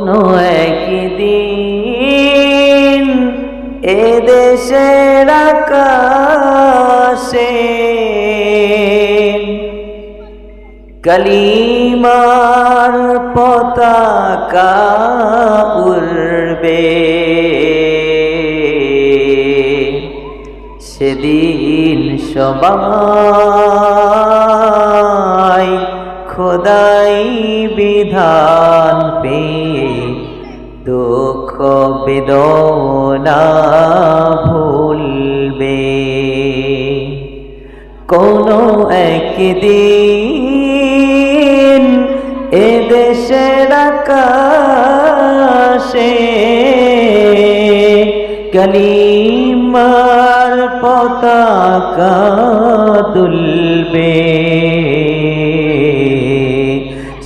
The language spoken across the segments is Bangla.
কোনো একদিন এ দেশের আকাশে। কলিমার পতাকা উড়বে। সেদিন সবাই খোদাই বিধান পেয়ে দুঃখ বেদনা ভুলবে। কোনো একদিন এদেশের আকাশে কলিমার পতাকা তুলবে।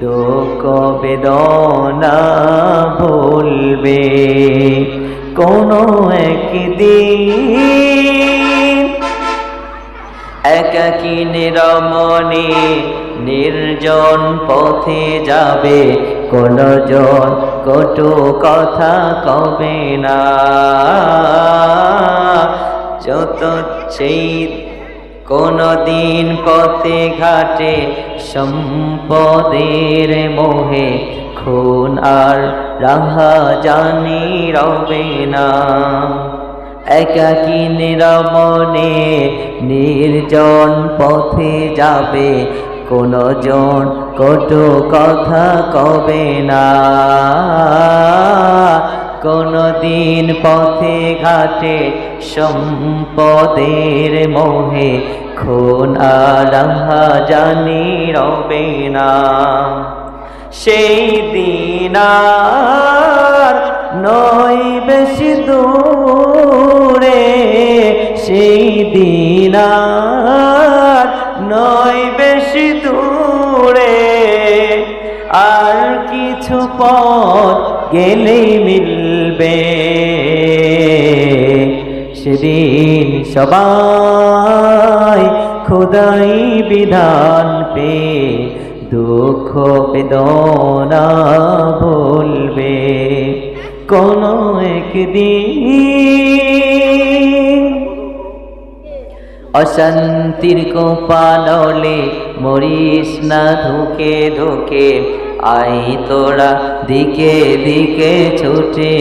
দুঃখ বেদনা ভুলবে কোনো একদিন। একাকী নিরমনে নির্জন পথে যাবে কোন জন কটু কথা কবে না। যত সেই কোন দিন পথে ঘাটে সম্পদের মোহে খুন আর রাহা জানি রবে না। একাকী নিরমনে নির্জন পথে যাবে কোন জন কটু কথা কবে না। কোন দিন পথে ঘাটে সম্পদের মোহে খুন আলাহা জানি রবে না। সেই দিন নয় বেশি দূরে, সেই দিন নয় বেশি দূরে। আর কিছু পথ গেলেই মিলবে। সেদিন সবাই খোদাই বিধান পে দুঃখ বেদনা বলবে কোনো একদিন অশান্তির কোপানলে মরিস না, ধুকে ধুকে আই তোরা দিকে দিকে ছুটে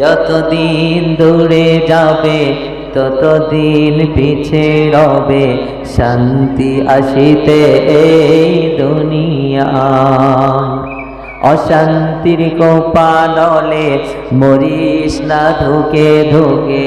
যতদিন দূরে যাবে, ততদিন পিছে রবে, শান্তি আসিতে এই দুনিয়া। অশান্তির কোপানলে মরিস না, ধুকে ধুকে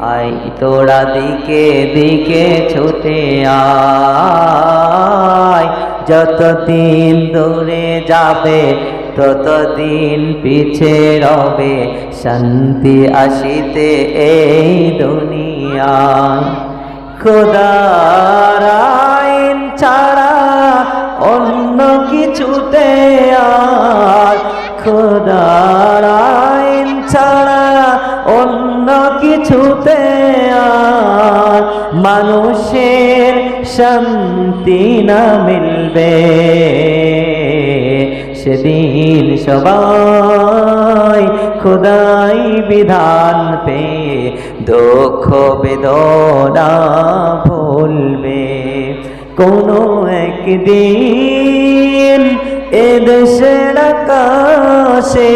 আই তোরা দিকে দিকে ছুটে আয়। যতদিন দূরে যাবে, ততদিন পিছে রবে। শান্তি আসিতে এই দুনিয়ায় খোদার আইন ছাড়া অন্য কিছুতে আর। খোদার অন্য কিছুতে আর মানুষের শান্তি না মিলবে। সেদিন সবাই খোদাই বিধান পে দুঃখ বেদনা ভুলবে। কোনো একদিন এদেশের আকাশে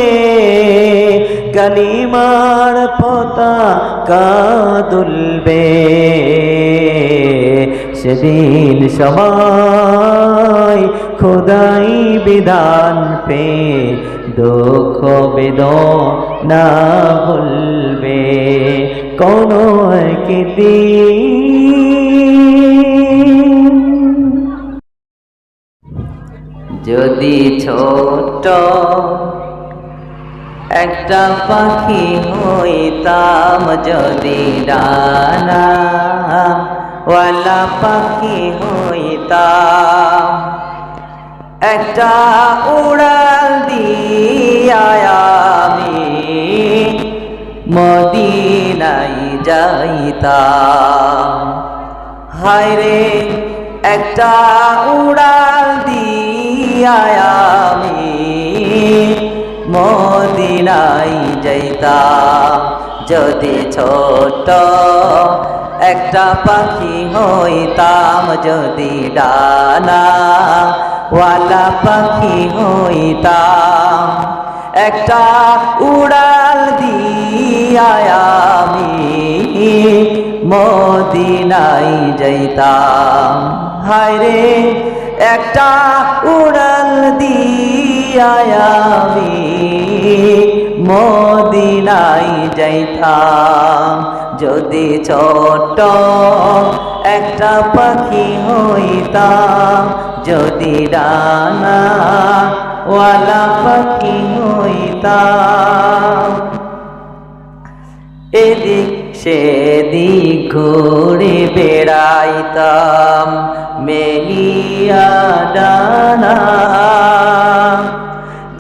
কালিমার পতাকা দুলবে সেদিন সবাই খোদাই বিধান পে দুঃখ বেদনা ভুলবে। কোনো একদিন যদি ছোট একটা পাখি হইতাম যদি ডানা ওয়ালা পাখি হইতাম। একটা উড়াল দিয়া আমি মদিনাই যাইতাম। হায়রে, একটা উড়াল যদি ছোট একটা পাখি হইতাম, যদি ডানা ওয়ালা পাখি হইতাম, একটা উড়াল দিয়া আমি মদিনাই যাইতাম। হায়রে একটা উড়াল দিয়া আমি মদিনাই যাইতাম। যদি ছোট একটা পাখি হইতাম, যদি ডানা ওয়ালা পাখি হইতাম। এদিক সেদিক ঘুরে বেড়াইতাম, মেলিয়া ডানা।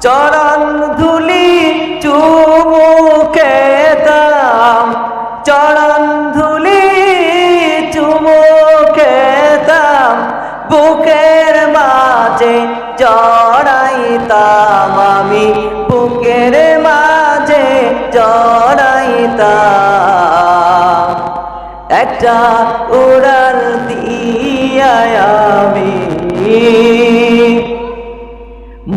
চরণ ধুলি চুমুকে দাম। চরণ ধুলি চুমুকে দাম। বুকের মাঝে জড়াইতাম আমি। বুকের মাঝে জড়াইতাম। একটা উড়াল দিয়া আমি।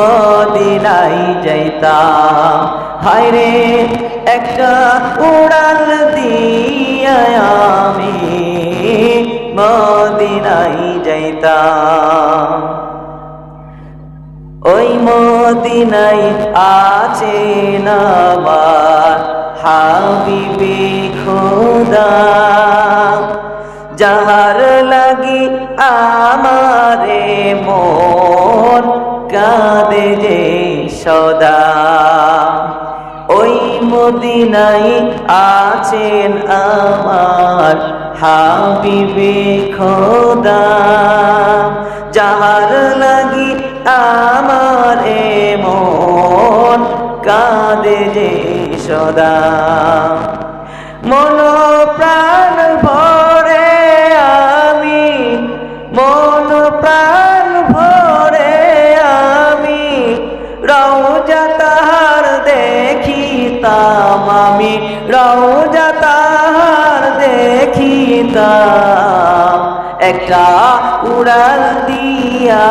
মদিনাই যাইতাম। হায়রে, একটা উড়াল দিয়া আমি মদিনাই যাইতাম। ওই মদিনাই আছে নামার হাবিবি খোদা। যাহার লাগি আমারে মন কাঁদে যে সদা। ওই মদিনাই আছেন আমার হাবিবে খোদা। যাহার লাগি আমার মন কাঁদে যে সদা। মন দেখিতাম আমি রওজা তাহার দেখিতাম। একটা উড়াল দিয়া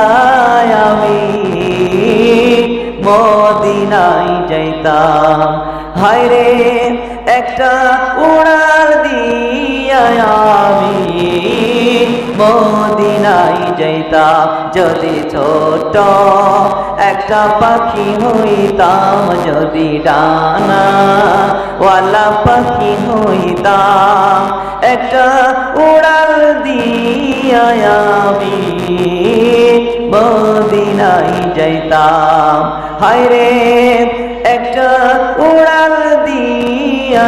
আমি মদিনায় যাইতাম। হায় রে একটা উড়াল দিয়া আমি মদিনায় যাইতাম, যদি ছোট একটা পাখি হইতাম, যদি ডানা ওয়ালা পাখি হইতাম, একটা উড়াল দিয়া আমি মদিনায় হায় রে একটা উড়াল দিয়া